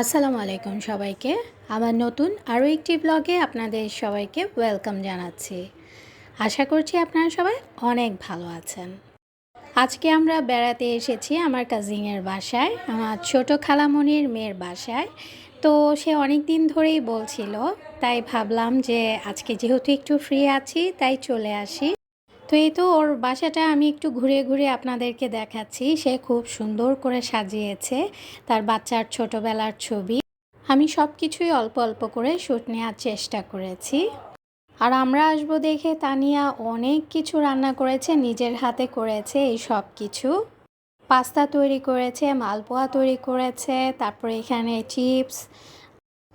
আসসালামু আলাইকুম সবাইকে। আমার নতুন আরও একটি ব্লগে আপনাদের সবাইকে ওয়েলকাম জানাচ্ছি। আশা করছি আপনারা সবাই অনেক ভালো আছেন। আজকে আমরা বেড়াতে এসেছি আমার কাজিনের বাসায়, আমার ছোট খালামণির মেয়ের বাসায়। তো সে অনেক দিন ধরেই বলছিল, তাই ভাবলাম যে আজকে যেহেতু একটু ফ্রি আছি, তাই চলে আসি। তো এই তো ওর বাসাটা আমি একটু ঘুরে ঘুরে আপনাদেরকে দেখাচ্ছি। সে খুব সুন্দর করে সাজিয়েছে তার বাচ্চার ছোটবেলার ছবি। আমি সব কিছুই অল্প অল্প করে শ্যুট নেওয়ার চেষ্টা করেছি। আর আমরা আসব দেখে তানিয়া অনেক কিছু রান্না করেছে, নিজের হাতে করেছে এই সব কিছু পাস্তা তৈরি করেছে, মালপোয়া তৈরি করেছে, তারপরে এখানে চিপস,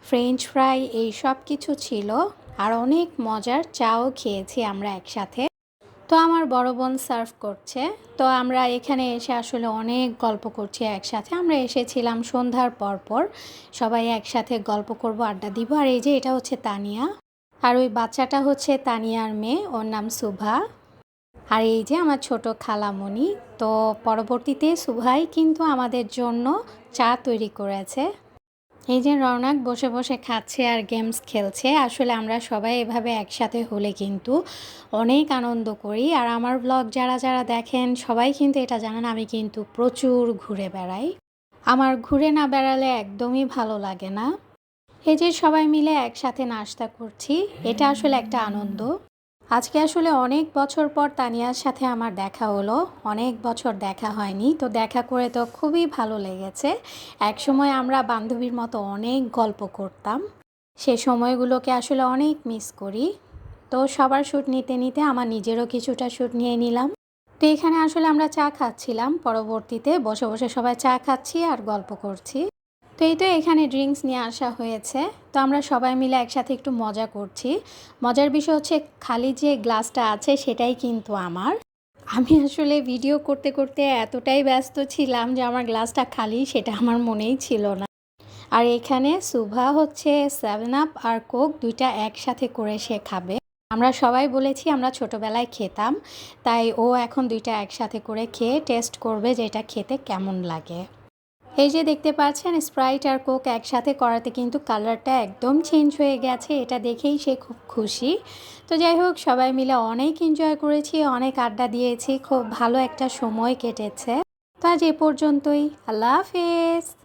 ফ্রেঞ্চ ফ্রাই এই সব কিছু ছিল। আর অনেক মজার চাও খেয়েছি আমরা একসাথে। তো আমার বড় বোন সার্ভ করছে। তো আমরা এখানে এসে আসলে অনেক গল্প করছি একসাথে। আমরা এসেছিলাম সন্ধ্যার পর পর সবাই একসাথে গল্প করব, আড্ডা দিব। আর এই যে এটা হচ্ছে তানিয়া। আর ওই বাচ্চাটা হচ্ছে তানিয়ার মেয়ে। ওর নাম সুভা। আর এই যে আমার ছোট খালামণি। তো পরবর্তীতে সুভাই কিন্তু আমাদের জন্য চা তৈরি করেছে। এই যে রৌনক বসে বসে খাচ্ছে আর গেমস খেলছে, আসলে আমরা সবাই এভাবে একসাথে হলে কিন্তু অনেক আনন্দ করি। আর আমার ব্লগ যারা যারা দেখেন, সবাই কিন্তু এটা জানেন, আমি কিন্তু প্রচুর ঘুরে বেড়াই। আমার ঘুরে না বেড়ালে একদমই ভালো লাগে না। এই যে সবাই মিলে একসাথে নাস্তা করছি, এটা আসলে একটা আনন্দ। আজকে আসলে অনেক বছর পর তানিয়ার সাথে আমার দেখা হলো। অনেক বছর দেখা হয়নি। তো দেখা করে তো খুবই ভালো লেগেছে। একসময় আমরা বান্ধবীর মতো অনেক গল্প করতাম। সে সময়গুলোকে আসলে অনেক মিস করি। তো সবার শ্যুট নিতে নিতে আমার নিজেরও কিছুটা শ্যুট নিয়ে নিলাম। তো এখানে আসলে আমরা চা খাচ্ছিলাম। পরবর্তীতে বসে বসে সবাই চা খাচ্ছি আর গল্প করছি। তো এই তো এখানে ড্রিঙ্কস নিয়ে আসা হয়েছে। তো আমরা সবাই মিলে একসাথে একটু মজা করছি। মজার বিষয় হচ্ছে খালি যে গ্লাসটা আছে সেটাই কিন্তু আমার। আমি আসলে ভিডিও করতে করতে এতটাই ব্যস্ত ছিলাম যে আমার গ্লাসটা খালি সেটা আমার মনেই ছিল না। আর এখানে সুভা হচ্ছে সেভেন আপ আর কোক দুইটা একসাথে করে সে খাবে। আমরা সবাই বলেছি আমরা ছোটবেলায় খেতাম, তাই ও এখন দুইটা একসাথে করে খেয়ে টেস্ট করবে যে এটা খেতে কেমন লাগে। এই যে দেখতে পাচ্ছেন স্প্রাইট আর কোক একসাথে করাতে কিন্তু কালারটা একদম চেঞ্জ হয়ে গেছে, এটা দেখেই সে খুব খুশি। তো যাই হোক, সবাই মিলে অনেক এনজয় করেছি, অনেক আড্ডা দিয়েছি, খুব ভালো একটা সময় কেটেছে। তো আজ এ পর্যন্তই, আল্লাহ হাফেজ।